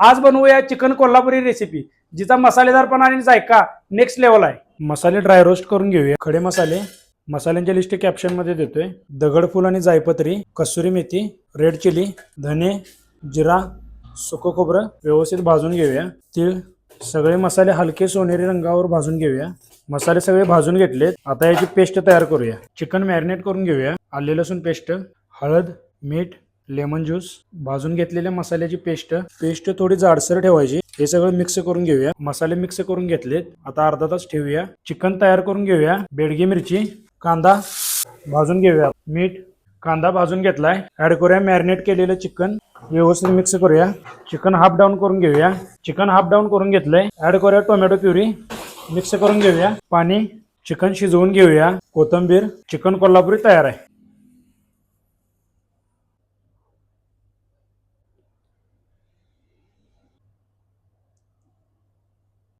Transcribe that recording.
आज बनवूया chicken Kolhapuri recipe जिचा मसालेदारपणा आणि जायका नेक्स्ट लेवल आहे. मसाले ड्राय रोस्ट करून घेऊया. खडे मसाले. मसाल्यांच्या लिस्ट कॅप्शनमध्ये देतोय. दगडफूल आणि जायपत्री कसुरी मेथी रेड चिली धने जिरा सुकं खोबरं व्यवस्थित भाजून घेऊया. तीळ. सगळे मसाले हलके सोनेरी रंगावर भाजून घेऊया. मसाले सगळे भाजून घेतलेत. आता याची पेस्ट तयार करूया. चिकन मॅरिनेट करून घेऊया. आले लसूण पेस्ट हळद मीठ लेमन ज्यूस भाजून घेतलेल्या मसाल्याची पेस्ट पेस्ट थोडी जाडसर ठेवायची. हे सगळं मिक्स करून घेऊया. मसाले मिक्स करून घेतलेत. आता अर्धा तास ठेवूया. चिकन तयार करून घेऊया. बेडगी मिरची कांदा भाजून घेऊया. मीठ कांदा भाजून घेतलाय. ऍड करूया मॅरिनेट केलेलं चिकन. व्यवस्थित मिक्स करूया. चिकन हाफ डाऊन करून घेऊया. चिकन हाफ डाऊन करून घेतलंय. ऍड करूया टोमॅटो प्युरी. मिक्स करून घेऊया. पाणी चिकन शिजवून घेऊया. कोथंबीर चिकन कोल्हापुरी तयार आहे.